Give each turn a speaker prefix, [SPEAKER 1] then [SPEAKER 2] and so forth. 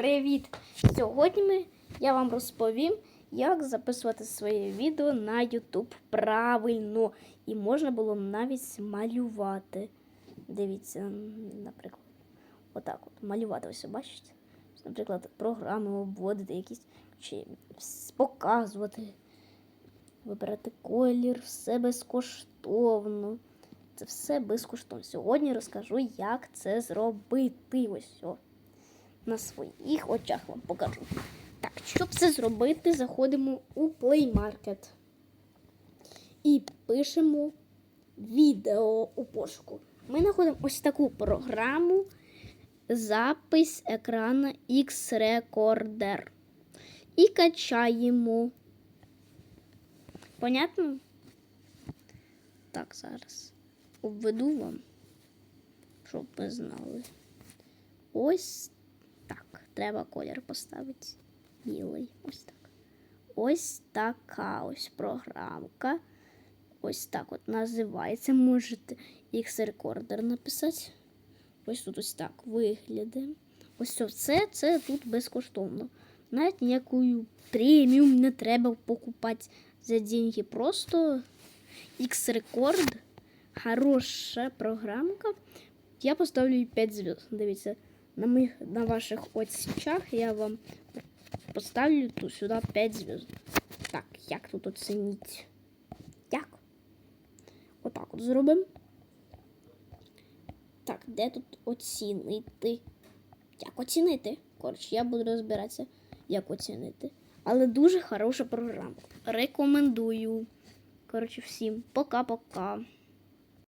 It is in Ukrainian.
[SPEAKER 1] привіт! Сьогодні я вам розповім, як записувати своє відео на YouTube правильно. І можна було навіть малювати. Дивіться, наприклад, отак от малювати, ось бачите? Наприклад, програми обводити якісь чи показувати, вибирати колір, все безкоштовно. Це все безкоштовно. Сьогодні розкажу, як це зробити. Ось. На своїх очах вам покажу. Так, щоб це зробити, заходимо у Play Market і пишемо відео у пошуку. Ми знаходимо ось таку програму запис екрана X-Recorder. І качаємо. Понятно? Так, зараз обведу вам, щоб ви знали. Ось. Треба колір поставити. Білий. Ось так. Ось така ось програмка. Ось так от називається. Можете X-Recorder написати. Ось тут ось так виглядає. Ось все, це, тут безкоштовно. Навіть ніякою преміум не треба покупати за деньги. Просто X-Record. Хороша програмка. Я поставлю їй 5 звезд. Дивіться, на, моїх, на ваших очах я вам поставлю тут сюди 5 звезд. Так, як тут оцінити? Як? Отак от зробимо. Так, де тут оцінити? Як оцінити? Коротше, я буду розбиратися, як оцінити. Але дуже хороша програма. Рекомендую. Коротше, всім пока-пока.